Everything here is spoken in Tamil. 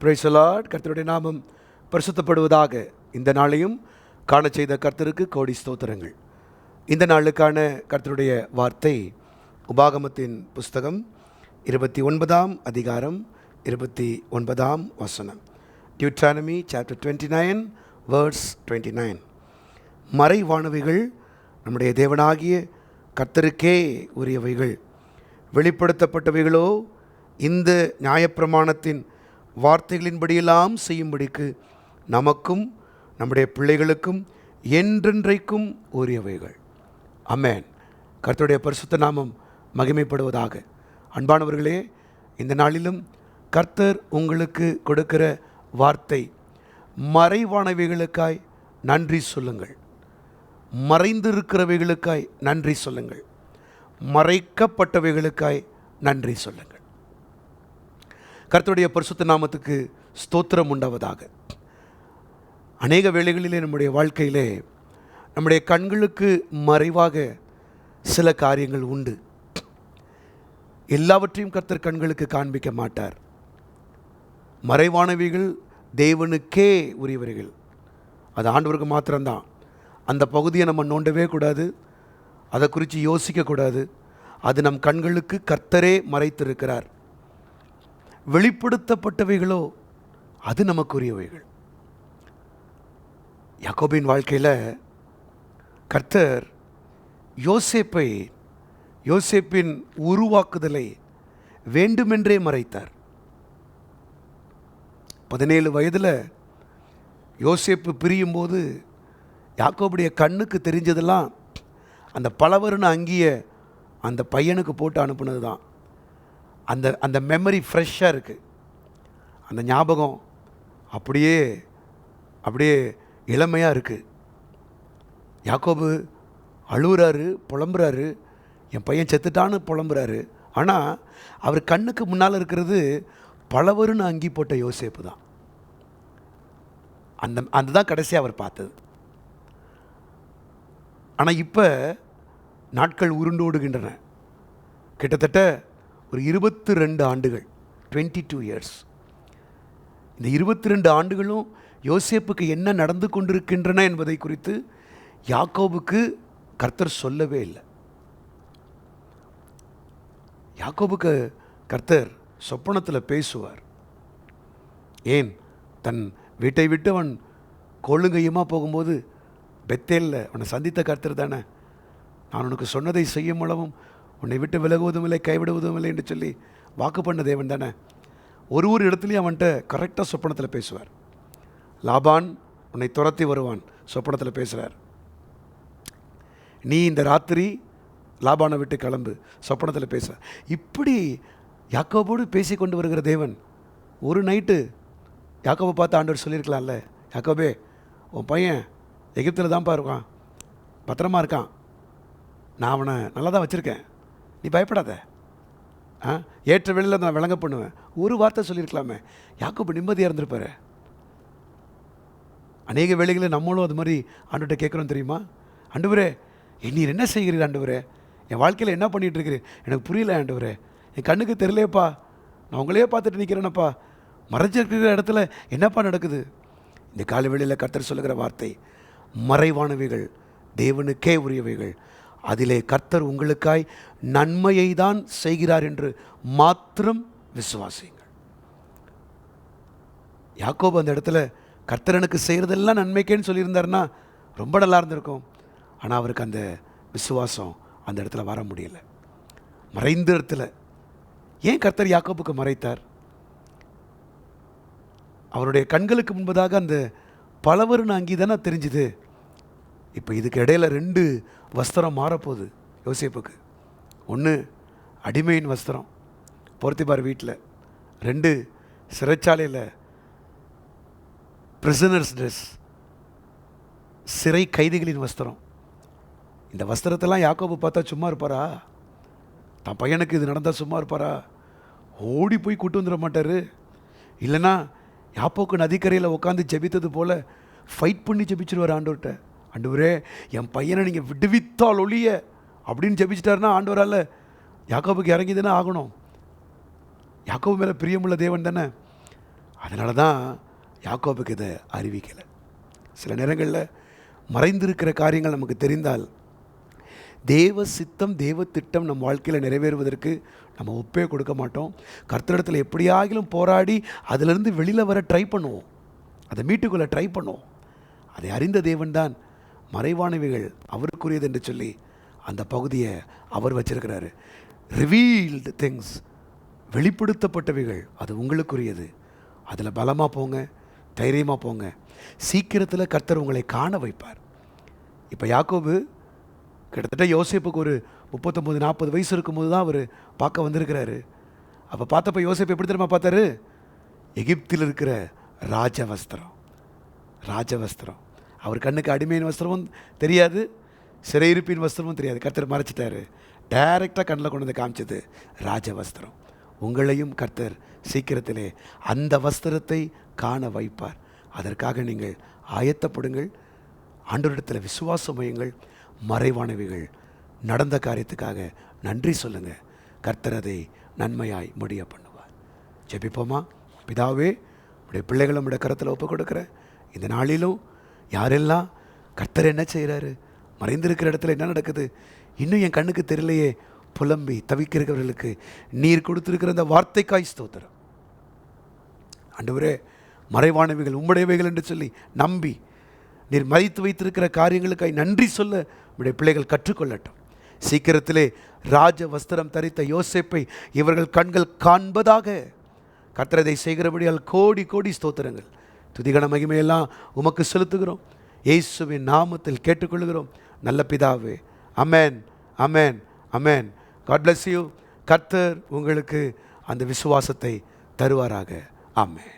பிரைசலாட் கர்த்தருடைய நாமம் பரிசுத்தப்படுவதாக இந்த நாளையும் காண செய்த கர்த்தருக்கு கோடி ஸ்தோத்திரங்கள். இந்த நாளுக்கான கர்த்தருடைய வார்த்தை உபாகமத்தின் புஸ்தகம் இருபத்தி ஒன்பதாம் அதிகாரம் இருபத்தி ஒன்பதாம் வசனம். Deuteronomy chapter twenty nine words twenty nine மறைவானவைகள் நம்முடைய தேவனாகிய கர்த்தருக்கே உரியவைகள். வெளிப்படுத்தப்பட்டவைகளோ இந்த நியாயப்பிரமாணத்தின் வார்த்தைகளின்படியெல்லாம் செய்யும்படிக்கு நமக்கும் நம்முடைய பிள்ளைகளுக்கும் என்றென்றைக்கும் உரியவைகள். அமேன் கர்த்தருடைய பரிசுத்த நாமம் மகிமைப்படுவதாக. அன்பானவர்களே இந்த நாளிலும் கர்த்தர் உங்களுக்கு கொடுக்கிற வார்த்தை மறைவானவைகளுக்காய் நன்றி சொல்லுங்கள். மறைந்திருக்கிறவைகளுக்காய் நன்றி சொல்லுங்கள். மறைக்கப்பட்டவைகளுக்காய் நன்றி சொல்லுங்கள். கர்த்தருடைய பரிசுத்த நாமத்துக்கு ஸ்தோத்திரம் உண்டாவதாக. அநேக வேளைகளிலே நம்முடைய வாழ்க்கையிலே நம்முடைய கண்களுக்கு மறைவாக சில காரியங்கள் உண்டு. எல்லாவற்றையும் கர்த்தர் கண்களுக்கு காண்பிக்க மாட்டார். மறைவானவைகள் தேவனுக்கே உரியவர்கள். அது ஆண்டவருக்கு மாத்திரம்தான். அந்த பகுதியை நம்ம நோண்டவே கூடாது. அதை குறித்து யோசிக்கக்கூடாது அது நம் கண்களுக்கு கர்த்தரே மறைத்திருக்கிறார். வெளிப்படுத்தப்பட்டவைகளோ அது நமக்குரியவைகள். யாக்கோபின் வாழ்க்கையில் கர்த்தர் யோசேப்பை யோசேப்பின் உருவாக்குதலை வேண்டுமென்றே மறைத்தார். பதினேழு வயதில் யோசேப்பு பிரியும்போது யாக்கோபுடைய கண்ணுக்கு தெரிஞ்சதெல்லாம் அந்த பலவருன்னு அங்கேயே அந்த பையனுக்கு போட்டு அனுப்புனது தான் அந்த அந்த மெமரி ஃப்ரெஷ்ஷாக இருக்குது அந்த ஞாபகம் அப்படியே அப்படியே இளமையாக இருக்குது யாக்கோபு அழுகுறாரு புலம்புறாரு என் பையன் செத்துட்டான்னு புலம்புறாரு. ஆனால் அவர் கண்ணுக்கு முன்னால் இருக்கிறது பலவருன்னு அங்கி போட்ட யோசேப்பு தான். அந்த அந்த தான் கடைசியாக அவர் பார்த்தது. ஆனால் இப்போ நாட்கள் உருண்டோடுகின்றன கிட்டத்தட்ட ஒரு இருபத்தி ரெண்டு ஆண்டுகள் டுவெண்ட்டி டூ இயர்ஸ் இந்த இருபத்தி ரெண்டு ஆண்டுகளும் யோசேப்புக்கு என்ன நடந்து கொண்டிருக்கின்றன என்பதை குறித்து யாக்கோபுக்கு கர்த்தர் சொல்லவே இல்லை. யாக்கோபுக்கு கர்த்தர் சொப்பனத்தில் பேசுவார். ஏன்? தன் வீட்டை விட்டு அவன் கொள்ளுங்கையுமா போகும்போது பெத்தேல்ல அவனை சந்தித்த கர்த்தர் தானே. நான் உனக்கு சொன்னதை செய்யும் அளவும் உன்னை விட்டு விலகுவதும் இல்லை கைவிடுவதும் இல்லை என்று சொல்லி வாக்கு பண்ண தேவன் தானே? ஒரு ஒரு இடத்துலையும் அவன்கிட்ட கரெக்டாக சொப்பனத்தில் பேசுவார். லாபான் உன்னை துரத்தி வருவான் சொப்பனத்தில் பேசுகிறார் நீ இந்த ராத்திரி லாபானை விட்டு கிளம்பு சொப்பனத்தில் பேசுகிற இப்படி யாக்கோபோடு பேசி கொண்டு வருகிற தேவன் ஒரு நைட்டு யாக்கோபை பார்த்து ஆண்டவர் சொல்லியிருக்கலாம்ல யாக்கோபே உன் பையன் எகிப்தில் தான்ப்பா இருக்கான் பத்திரமா இருக்கான். நான் அவனை நல்லா தான் வச்சுருக்கேன். நீ பயப்படாத. ஆ? ஏற்ற வெளியில் நான் விளங்க பண்ணுவேன். ஒரு வார்த்தை சொல்லியிருக்கலாமே. யாக்கோபு நிம்மதியாக இருந்திருப்பாரு. அநேக வேலைகளில் நம்மளும் அது மாதிரி ஆண்டுகிட்ட கேட்குறோம் தெரியுமா? ஆண்டவரே நீர் என்ன செய்கிறீர் ஆண்டவரே? என் வாழ்க்கையில் என்ன பண்ணிகிட்டு இருக்கிறீர் எனக்கு புரியல ஆண்டவரே. என் கண்ணுக்கு தெரியலையப்பா. நான் உங்களையே பார்த்துட்டு நிற்கிறேனப்பா மறைஞ்சிருக்கிற இடத்துல என்னப்பா நடக்குது? இந்த காலை வேளையில் கர்த்தர் சொல்லுகிற வார்த்தை மறைவானவைகள் தேவனுக்கே உரியவைகள். அதிலே கர்த்தர் உங்களுக்காய் நன்மையை தான் செய்கிறார் என்று மாத்திரம் விசுவாசியுங்கள். யாக்கோபு அந்த இடத்துல கர்த்தர் எனக்கு செய்கிறதெல்லாம் நன்மைக்கேன்னு சொல்லியிருந்தாருன்னா ரொம்ப நல்லா இருந்திருக்கும். ஆனால் அவருக்கு அந்த விசுவாசம் அந்த இடத்துல வர முடியல. மறைந்த இடத்துல. ஏன் கர்த்தர் யாக்கோபுக்கு மறைத்தார்? அவருடைய கண்களுக்கு முன்பதாக அந்த பலவருன்னு அங்கி தானே தெரிஞ்சுது? இப்போ இதுக்கு இடையில ரெண்டு வஸ்திரம் மாறப்போகுது யோசிப்புக்கு. ஒன்று அடிமையின் வஸ்திரம் பொருத்திபார் வீட்டில் ரெண்டு சிறைச்சாலையில் பிரிசனர்ஸ் ட்ரெஸ் சிறை கைதிகளின் வஸ்திரம். இந்த வஸ்திரத்தெல்லாம் யாக்கோபு பார்த்தா சும்மா இருப்பாரா? தன் பையனுக்கு இது நடந்தால் சும்மா இருப்பாரா? ஓடி போய் கூட்டு வந்துட மாட்டார். இல்லைன்னா யாப்போக்கு நதிக்கரையில் உட்காந்து ஜெபித்தது போல் ஃபைட் பண்ணி ஜெபிச்சிருவார் ஆண்டோர்கிட்ட ஆண்டவரே என் பையனை நீங்கள் விடுவித்தால் ஒழிய அப்படின்னு ஜெபிச்சிட்டாருன்னா ஆண்டவரால் யாக்கோபுக்கு இறங்கி தானே ஆகணும். யாக்கோபு மேலே பிரியமுள்ள தேவன் தானே. அதனால தான் யாக்கோபுக்கு இதை அறிவிக்கலை. சில நேரங்களில் மறைந்திருக்கிற காரியங்கள் நமக்கு தெரிந்தால் தேவ சித்தம் தேவ திட்டம் நம் வாழ்க்கையில் நிறைவேறுவதற்கு நம்ம ஒப்பே கொடுக்க மாட்டோம். கர்த்தரிடத்தில் எப்படியாகிலும் போராடி அதிலிருந்து வெளியில் வர ட்ரை பண்ணுவோம். அதை மீட்டுக்குள்ளே ட்ரை பண்ணுவோம். அதை அறிந்த தேவன் தான் மறைவானவைகள் அவருக்குரியது என்று சொல்லி அந்த பகுதியை அவர் வச்சிருக்கிறாரு. ரிவீல்டு திங்ஸ் வெளிப்படுத்தப்பட்டவைகள் அது உங்களுக்குரியது. அதில் பலமாக போங்க தைரியமாக போங்க. சீக்கிரத்தில் கர்த்தர் உங்களை காண வைப்பார். இப்போ யாக்கோபு கிட்டத்தட்ட யோசேப்புக்கு ஒரு முப்பத்தொம்போது நாற்பது வயசு இருக்கும்போது தான் அவர் பார்க்க வந்திருக்கிறாரு. அப்போ பார்த்தப்ப யோசிப்பு எப்படி தெரியுமா பார்த்தாரு? எகிப்தில் இருக்கிற ராஜவஸ்திரம் ராஜவஸ்திரம் அவர் கண்ணுக்கு அடிமையின் வஸ்திரமும் தெரியாது சிறையிருப்பின் வஸ்திரமும் தெரியாது. கர்த்தர் மறைச்சிட்டாரு. டைரெக்டாக கண்ணில் கொண்டு வந்து காமிச்சது ராஜ வஸ்திரம். உங்களையும் கர்த்தர் சீக்கிரத்திலே அந்த வஸ்திரத்தை காண வைப்பார். அதற்காக நீங்கள் ஆயத்தப்படுங்கள் ஆண்டோரிடத்தில் விசுவாசமயங்கள் மறைவானவைகள் நடந்த காரியத்துக்காக நன்றி சொல்லுங்கள் கர்த்தர் அதை நன்மையாய் முடிய பண்ணுவார். ஜெபிப்போமா? பிதாவே உடைய பிள்ளைகளை உடைய கருத்தில் ஒப்பு கொடுக்குற இந்த நாளிலும் யாரெல்லாம் கர்த்தர் என்ன செய்கிறாரு? மறைந்திருக்கிற இடத்துல என்ன நடக்குது? இன்னும் என் கண்ணுக்கு தெரியலையே. புலம்பி தவிக்கிறவர்களுக்கு நீர் கொடுத்துருக்கிற அந்த வார்த்தைக்காய் ஸ்தோத்திரம். ஆண்டவரே மறைவானவைகள் உம்முடையவைகள் என்று சொல்லி நம்பி நீர் மறைத்து வைத்திருக்கிற காரியங்களுக்காய் நன்றி சொல்ல உடைய பிள்ளைகள் கற்றுக்கொள்ளட்டும். சீக்கிரத்திலே ராஜ வஸ்திரம் தரித்த யோசிப்பை இவர்கள் கண்கள் காண்பதாக கத்திரதை செய்கிறபடியால் கோடி கோடி ஸ்தோத்திரங்கள். துதிகன மகிமையெல்லாம் உமக்கு செலுத்துகிறோம். இயேசுவின் நாமத்தில் கேட்டுக்கொள்கிறோம். நல்ல பிதாவே அமேன் அமேன் அமேன். காட் பிளஸ் யூ கர்த்தர் உங்களுக்கு அந்த விசுவாசத்தை தருவாராக. ஆமென்.